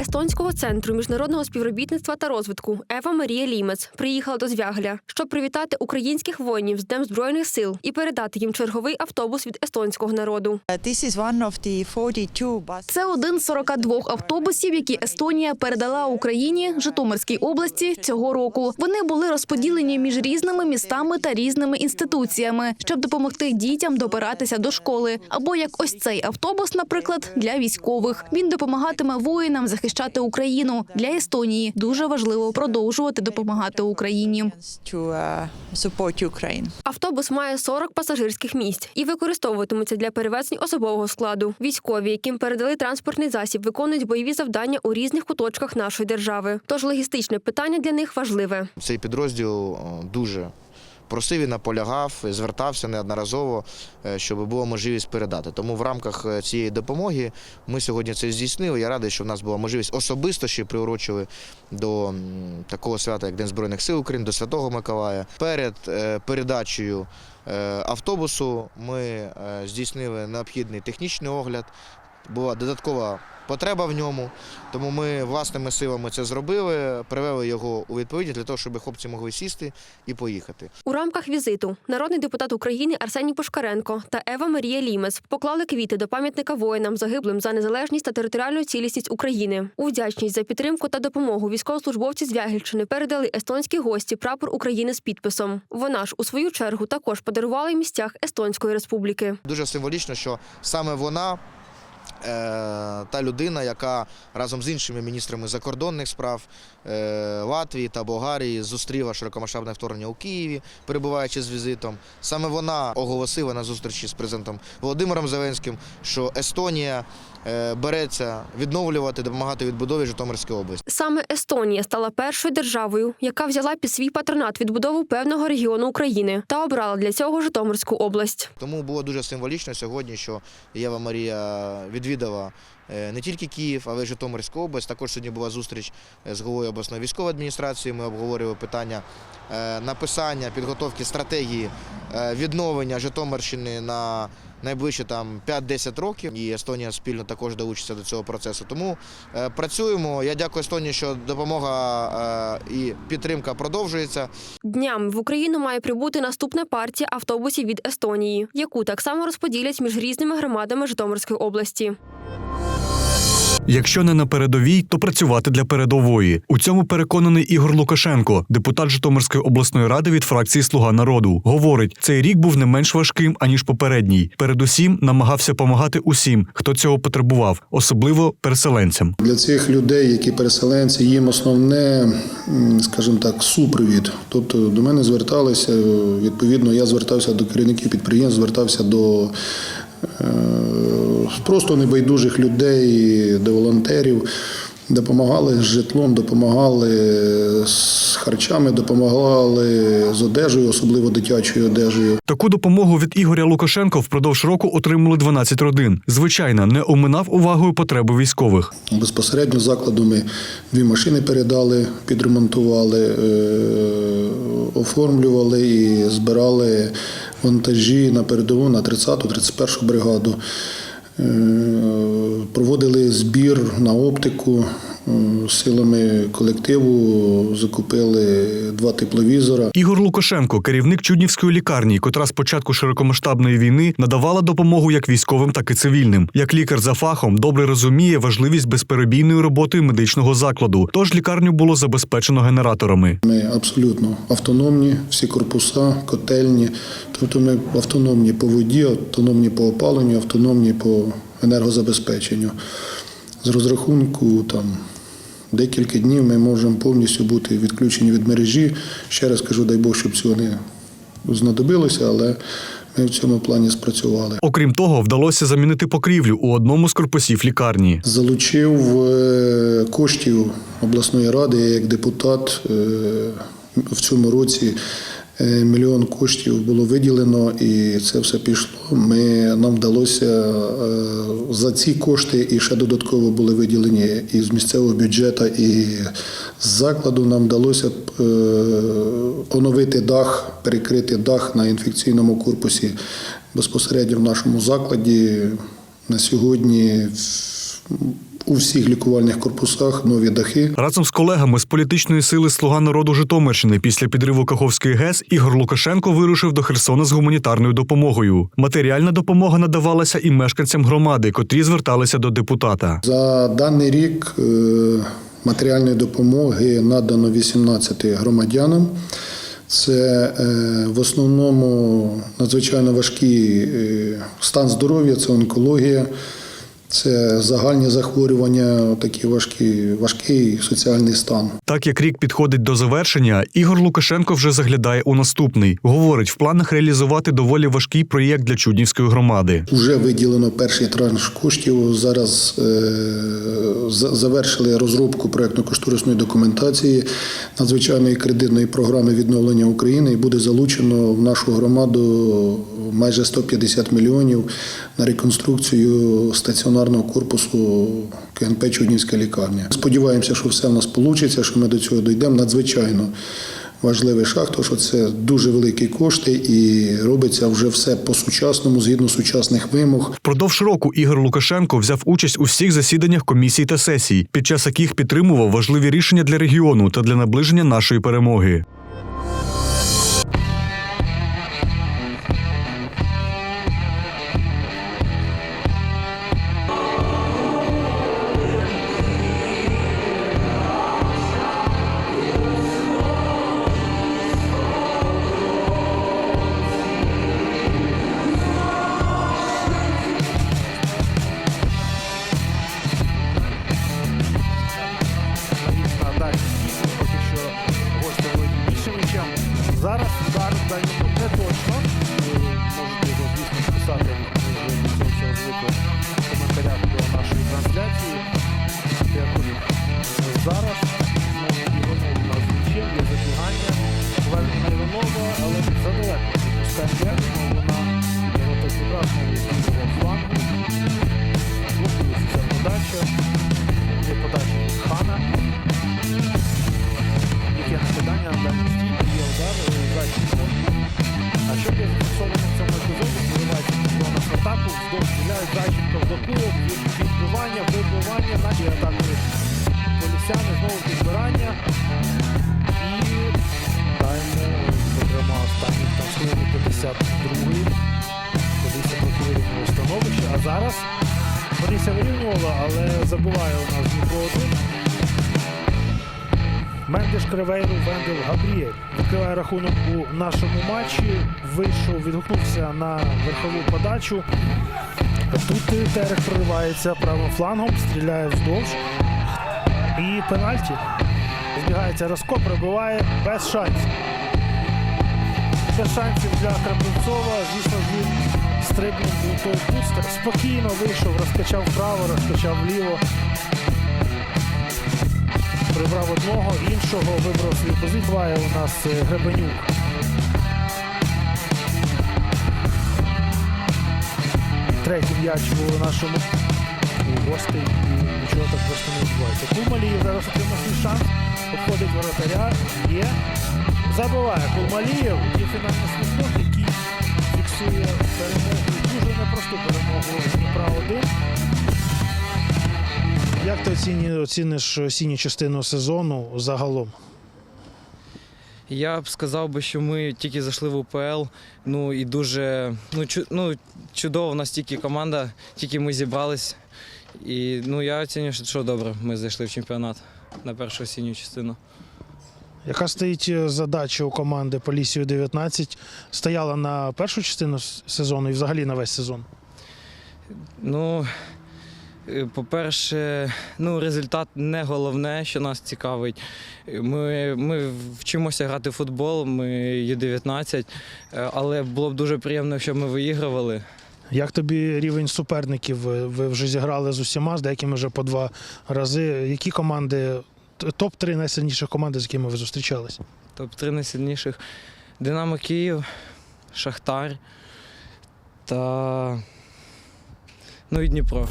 Естонського центру міжнародного співробітництва та розвитку Ева Марія Лімець приїхала до Звягеля, щоб привітати українських воїнів з Днем Збройних сил і передати їм черговий автобус від естонського народу. Uh, This is one of the 42 buses. Це один з 42 автобусів, які Естонія передала Україні Житомирській області цього року. Вони були розподілені між різними містами та різними інституціями, щоб допомогти дітям добиратися до школи. Або як ось цей автобус, наприклад, для військових. Він допомагатиме воїнам захищати Україну для Естонії. Дуже важливо продовжувати допомагати Україні. uh. Автобус має 40 пасажирських місць і використовуватимуться для перевезень особового складу. Військові, яким передали транспортний засіб, виконують бойові завдання у різних куточках нашої держави. Тож логістичне питання для них важливе. Цей підрозділ дуже просив і наполягав, звертався неодноразово, е, щоб була можливість передати. Тому в рамках е, цієї допомоги ми сьогодні це здійснили. Я радий, що в нас була можливість особисто ще приурочили до такого свята, як День Збройних сил України, до Святого Миколая. Перед е, передачею автобусу ми здійснили необхідний технічний огляд. Була додаткова потреба в ньому, тому ми власними силами це зробили, привели його у відповідність для того, щоб хлопці могли сісти і поїхати. У рамках візиту народний депутат України Арсеній Пушкаренко та Ева Марія Лімес поклали квіти до пам'ятника воїнам, загиблим за незалежність та територіальну цілісність України. У вдячність за підтримку та допомогу військовослужбовці з Вягільщини передали естонські гості прапор України з підписом. Вона ж у свою чергу також подарувала місцях Естонської республіки. Дуже символічно, що саме вона. Е, Та людина, яка разом з іншими міністрами закордонних справ е, Латвії та Болгарії зустріла широкомасштабне вторгнення у Києві, перебуваючи з візитом. Саме вона оголосила на зустрічі з президентом Володимиром Зеленським, що Естонія береться відновлювати, допомагати відбудові Житомирської області. Саме Естонія стала першою державою, яка взяла під свій патронат відбудову певного регіону України та обрала для цього Житомирську область. Тому було дуже символічно сьогодні, що Єва Марія відвідала е, не тільки Київ, але й Житомирську область. Також сьогодні була зустріч е, з головою обласної військової адміністрації. Ми обговорювали питання е, написання, підготовки стратегії е, відновлення Житомирщини на найближче там 5-10 років. І Естонія спільно також долучиться до цього процесу. Тому е, працюємо. Я дякую Естонії, що допомога е, і підтримка продовжується. Днями в Україну має прибути наступна партія автобусів від Естонії, яку так само розподілять між різними громадами Житомирської області. Якщо не на передовій, то працювати для передової. У цьому переконаний Ігор Лукашенко, депутат Житомирської обласної ради від фракції Слуга народу. Говорить, цей рік був не менш важким аніж попередній. Передусім намагався допомагати усім, хто цього потребував, особливо переселенцям. Для цих людей, які переселенці, їм основне, скажімо так, супровід. Тобто до мене зверталися, відповідно, я звертався до керівників підприємств, звертався до просто небайдужих людей, до волонтерів. Допомагали з житлом, допомагали з харчами, допомагали з одежею, особливо дитячою одежею. Таку допомогу від Ігоря Лукашенко впродовж року отримали 12 родин. Звичайно, не оминав увагою потреби військових. Безпосередньо закладу ми дві машини передали, підремонтували, е, оформлювали і збирали вантажі на передову на 30-ту, 31-ту бригаду. Е, Проводили збір на оптику силами колективу, закупили два тепловізора. Ігор Лукашенко, керівник Чуднівської лікарні, котра з початку широкомасштабної війни надавала допомогу як військовим, так і цивільним. Як лікар за фахом добре розуміє важливість безперебійної роботи медичного закладу. Тож лікарню було забезпечено генераторами. Ми абсолютно автономні, всі корпуса, котельні. Тобто ми автономні по воді, автономні по опаленню, автономні по енергозабезпеченню. З розрахунку там декілька днів ми можемо повністю бути відключені від мережі. Ще раз кажу, дай Бог, щоб цього не знадобилося, але ми в цьому плані спрацювали. Окрім того, вдалося замінити покрівлю у одному з корпусів лікарні. Залучив е, коштів обласної ради я як депутат е, в цьому році. Е, Мільйон коштів було виділено, і це все пішло. Ми нам вдалося е, за ці кошти і ще додатково були виділені і з місцевого бюджету, і з закладу. Нам вдалося е, оновити дах, перекрити дах на інфекційному корпусі безпосередньо в нашому закладі. На сьогодні у всіх лікувальних корпусах нові дахи. Разом з колегами з політичної сили Слуга народу Житомирщини після підриву Каховської ГЕС Ігор Лукашенко вирушив до Херсона з гуманітарною допомогою. Матеріальна допомога надавалася і мешканцям громади, котрі зверталися до депутата. За даний рік е, матеріальної допомоги надано 18 громадянам. Це е, в основному надзвичайно важкий е, стан здоров'я, це онкологія, це загальні захворювання, такі важкі, важкий соціальний стан. Так як рік підходить до завершення, Ігор Лукашенко вже заглядає у наступний. Говорить, в планах реалізувати доволі важкий проєкт для Чуднівської громади. Уже виділено перший транш коштів. Зараз е, завершили розробку проєктно-кошторисної документації надзвичайної кредитної програми відновлення України і буде залучено в нашу громаду майже 150 мільйонів на реконструкцію стаціонарного корпусу КНП Чуднівська лікарня. Сподіваємося, що все в нас вийде, що ми до цього дійдемо. Надзвичайно важливий шаг, тому що це дуже великі кошти і робиться вже все по-сучасному, згідно сучасних вимог. Впродовж року Ігор Лукашенко взяв участь у всіх засіданнях комісій та сесій, під час яких підтримував важливі рішення для регіону та для наближення нашої перемоги. Іванова, але задалеко. Відпускає м'яч, знову на ворота прекрасно від цього флангу. Блокується подача. Є подача від Хана. Яке накидання на дальній стій, є удар е, Зайченко. А що є зафіксовано в цьому епізоді? Виливається до нас в атаку, вздовж стріляють Зайченко в боку, від- відбивання, вибивання, наші атаки полісяни, знову підбирання. І зокрема, останні там з 52-ї. Полісся трохи вирівнювало становище, а зараз Полісся вирівнювала, але забуває у нас Дніпро один. Мендеш Кривейру Вендел Габріель відкриває рахунок у нашому матчі. Вийшов, відгукнувся на верхову подачу. Тут Терех проривається правим флангом, стріляє вздовж. І пенальті. Збігається Раско, пробиває без шансів. Без шансів для Крамбунцова. Звісно, він стрибнув у той кут. Спокійно вийшов, розкачав вправо, розкачав вліво прибрав одного, іншого вибрав свій позицію. Буває у нас е, Гребенюк. Третій м'яч у нашому у гостей і нічого так просто не відбувається. Кулмалієв зараз отримав свій шанс, обходить воротаря, є. Забиває Кулмалієв, є фінальний свисток, який фіксує перемогу, дуже непросту перемогу Дніпра 1. Як ти оціні, оціниш осінню частину сезону загалом? Я б сказав би, що ми тільки зайшли в УПЛ. Ну і дуже ну, чу, ну, чудово, у нас тільки команда, тільки ми зібрались. І ну, я оцінюю, що, що добре, ми зайшли в чемпіонат на першу осінню частину. Яка стоїть е, задача у команди Полісію 19? Стояла на першу частину сезону і взагалі на весь сезон? Ну, е, по-перше, ну, результат не головне, що нас цікавить. Ми, ми вчимося грати в футбол, ми Ю-19, е, але було б дуже приємно, щоб ми виігрували. Як тобі рівень суперників? Ви вже зіграли з усіма, з деякими вже по два рази. Які команди, топ-3 найсильніших команди, з якими ви зустрічались? Топ-3 найсильніших Динамо Київ, Шахтар та ну і Дніпро.